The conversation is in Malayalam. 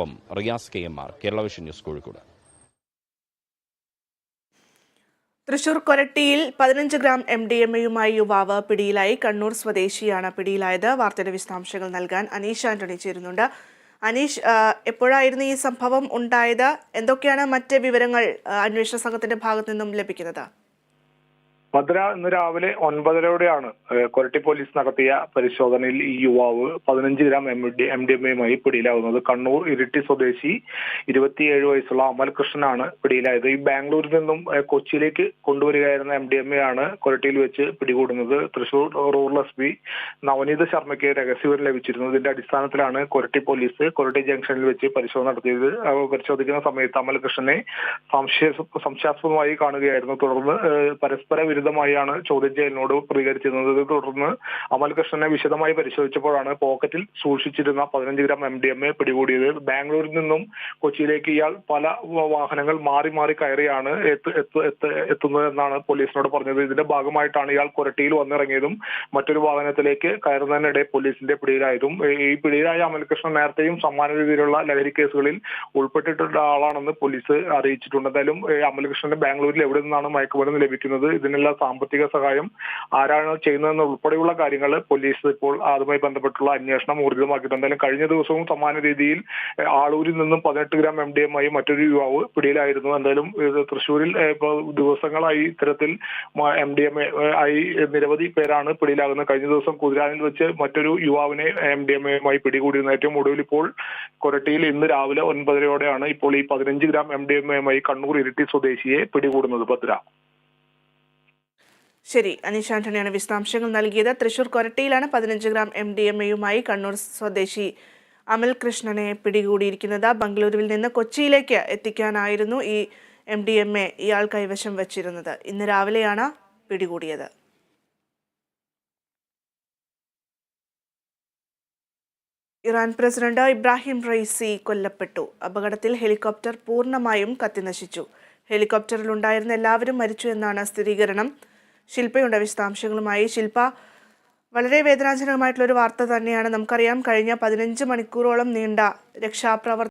വിവരങ്ങൾക്കൊപ്പം Riyas K M R Kerala vision news Kozhikode. Thrissur കൊരട്ടിയിൽ പതിനഞ്ച് ഗ്രാം എം ഡി എം എയുമായി യുവാവ് പിടിയിലായി. കണ്ണൂർ സ്വദേശിയാണ് പിടിയിലായത്. വാർത്തയുടെ വിശദാംശങ്ങൾ നൽകാൻ അനീഷ് ആന്റണി ചേരുന്നുണ്ട്. അനീഷ് എപ്പോഴായിരുന്നു ഈ സംഭവം ഉണ്ടായത്? എന്തൊക്കെയാണ് മറ്റ് വിവരങ്ങൾ അന്വേഷണ സംഘത്തിന്റെ ഭാഗത്തു നിന്നും ലഭിക്കുന്നത്? ഭദ്ര ഇന്ന് രാവിലെ ഒൻപതരയോടെയാണ് കൊരട്ടി പോലീസ് നടത്തിയ പരിശോധനയിൽ ഈ യുവാവ് പതിനഞ്ച് gram M D M D M എയുമായി പിടിയിലാവുന്നത്. കണ്ണൂർ ഇരിട്ടി സ്വദേശി ഇരുപത്തിയേഴ് വയസ്സുള്ള അമൽ കൃഷ്ണനാണ് പിടിയിലായത്. ഈ ബാംഗ്ലൂരിൽ നിന്നും കൊച്ചിയിലേക്ക് കൊണ്ടുവരികയായിരുന്ന എം ഡി എം എ ആണ് കൊരട്ടിയിൽ വെച്ച് പിടികൂടുന്നത്. Thrissur rural S P Navaneeth ശർമ്മയ്ക്ക് രഹസ്യവിവരം ലഭിച്ചിരുന്നു ഇതിന്റെ അടിസ്ഥാനത്തിലാണ് കൊരട്ടി പോലീസ് കൊരട്ടി ജംഗ്ഷനിൽ വെച്ച് പരിശോധന നടത്തിയത്. പരിശോധിക്കുന്ന സമയത്ത് അമൽ കൃഷ്ണനെ സംശയ സംശയാസ്പദമായി കാണുകയായിരുന്നു. തുടർന്ന് പരസ്പര വിരുദ്ധമായാണ് ചോദ്യം ചെയ്യലിനോട് പ്രതികരിച്ചിരുന്നത്. തുടർന്ന് അമൽ കൃഷ്ണനെ വിശദമായി പരിശോധിച്ചപ്പോഴാണ് പോക്കറ്റിൽ സൂക്ഷിച്ചിരുന്ന പതിനഞ്ച് gram M D M A പിടികൂടിയത്. ബാംഗ്ലൂരിൽ നിന്നും കൊച്ചിയിലേക്ക് ഇയാൾ പല വാഹനങ്ങൾ മാറി മാറി കയറിയാണ് എത്ത് എത്ത് എത്ത് എത്തുന്നത് എന്നാണ് പോലീസിനോട് പറഞ്ഞത്. ഇതിന്റെ ഭാഗമായിട്ടാണ് ഇയാൾ കൊരട്ടിയിൽ വന്നിറങ്ങിയതും മറ്റൊരു വാഹനത്തിലേക്ക് കയറുന്നതിനിടെ പോലീസിന്റെ പിടിയിലായതും. ഈ പിടിയിലായ അമൽകൃഷ്ണൻ നേരത്തെയും സമാന രീതിയിലുള്ള ലഹരി കേസുകളിൽ ഉൾപ്പെട്ടിട്ടുള്ള ആളാണെന്ന് പോലീസ് അറിയിച്ചിട്ടുണ്ട്. എന്തായാലും അമൽകൃഷ്ണന്റെ അമൽകൃഷ്ണന് ബാംഗ്ലൂരിൽ എവിടെ നിന്നാണ് മയക്കുമരുന്ന് ലഭിക്കുന്നത്? ഇതിനുള്ള സാമ്പത്തിക സഹായം ആരാണ് ചെയ്യുന്നതെന്ന് ഉൾപ്പെടെയുള്ള കാര്യങ്ങൾ പോലീസ് ഇപ്പോൾ അതുമായി ബന്ധപ്പെട്ടുള്ള അന്വേഷണം ഊർജിതമാക്കിയിട്ടുണ്ട്. എന്തായാലും കഴിഞ്ഞ ദിവസവും സമാന രീതിയിൽ ആളൂരിൽ നിന്നും പതിനെട്ട് ഗ്രാം എം ഡി എം ആയി മറ്റൊരു യുവാവ് പിടിയിലായിരുന്നു. എന്തായാലും തൃശ്ശൂരിൽ ഇപ്പോൾ ദിവസങ്ങളായി ഇത്തരത്തിൽ എം ഡി എം ആയി നിരവധി പേരാണ് പിടിയിലാകുന്നത്. കഴിഞ്ഞ ദിവസം കുതിരാനിൽ വെച്ച് മറ്റൊരു യുവാവിനെ എം ഡി എം എയുമായി പിടികൂടിയിരുന്നു. ഏറ്റവും ഒടുവിൽ ഇപ്പോൾ കൊരട്ടിയിൽ ഇന്ന് രാവിലെ ഒൻപതരയോടെയാണ് ഇപ്പോൾ ഈ പതിനഞ്ച് ഗ്രാം എം ഡി എം എയുമായി കണ്ണൂർ ഇരിട്ടി സ്വദേശിയെ പിടികൂടുന്നത് ഭദ്ര. ശരി അനീഷ് ആന്റണിയാണ് വിശദാംശങ്ങൾ നൽകിയത്. തൃശൂർ കൊരട്ടിയിലാണ് പതിനഞ്ച് ഗ്രാം എം ഡി എം എയുമായി കണ്ണൂർ സ്വദേശി അമൽ കൃഷ്ണനെ പിടികൂടിയിരിക്കുന്നത്. ബംഗളൂരുവിൽ നിന്ന് കൊച്ചിയിലേക്ക് എത്തിക്കാനായിരുന്നു ഈ എം ഡി എം എ ഇയാൾ കൈവശം വച്ചിരുന്നത്. ഇന്ന് രാവിലെയാണ് പിടികൂടിയത്. ഇറാൻ പ്രസിഡന്റ് ഇബ്രാഹിം റൈസി കൊല്ലപ്പെട്ടു. അപകടത്തിൽ ഹെലികോപ്റ്റർ പൂർണമായും കത്തിനശിച്ചു. ഹെലികോപ്റ്ററിലുണ്ടായിരുന്ന എല്ലാവരും മരിച്ചു എന്നാണ് സ്ഥിരീകരണം. ശില്പയുണ്ട്. വിശദാംശങ്ങളുമായി ശില്പ. വളരെ വേദനാജനകമായിട്ടുള്ള ഒരു വാർത്ത തന്നെയാണ്. നമുക്കറിയാം കഴിഞ്ഞ പതിനഞ്ച് മണിക്കൂറോളം നീണ്ട രക്ഷാപ്രവർത്തനം